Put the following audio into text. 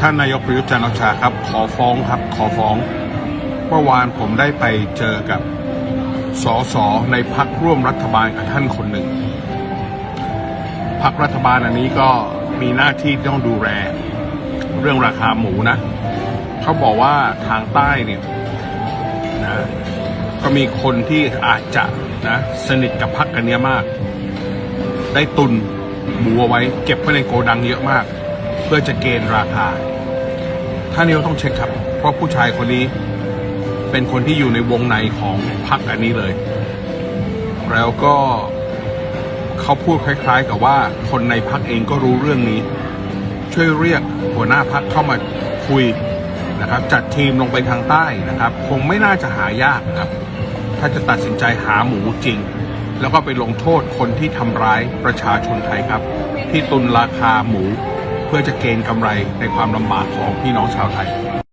ท่านนายกประยุทธ์จันทร์โอชาครับ ขอฟ้องครับ ขอฟ้อง เมื่อวานผมได้ไปเจอกับสสในพักร่วมรัฐบาลกับท่านคนหนึ่งพักรัฐบาลอันนี้ก็มีหน้าที่ต้องดูแลเรื่องราคาหมูนะ เขาบอกว่าทางใต้เนี่ยนะก็มีคนที่อาจจะนะสนิทกับพักกันเนี้ยมาก ได้ตุนหมูเอาไว้ เก็บไว้ในโกดังเยอะมาก พื่อจะเกณฑ์ราคาท่านนายกต้องเช็คครับ เพราะผู้ชายคนนี้เป็นคนที่อยู่ในวงในของพักอันนี้เลย แล้วก็เขาพูดคล้าย ๆ กับว่าคนในพักเองก็รู้เรื่องนี้ ช่วยเรียกหัวหน้าพักเข้ามาคุยนะครับ จัดทีมลงไปทางใต้นะครับ คงไม่น่าจะหายากนะครับ ถ้าจะตัดสินใจหาหมูจริง แล้วก็ไปลงโทษคนที่ทำร้ายประชาชนไทยครับ ที่ตุนราคาหมู เพื่อจะเกณฑ์กำไรในความลำบากของพี่น้องชาวไทย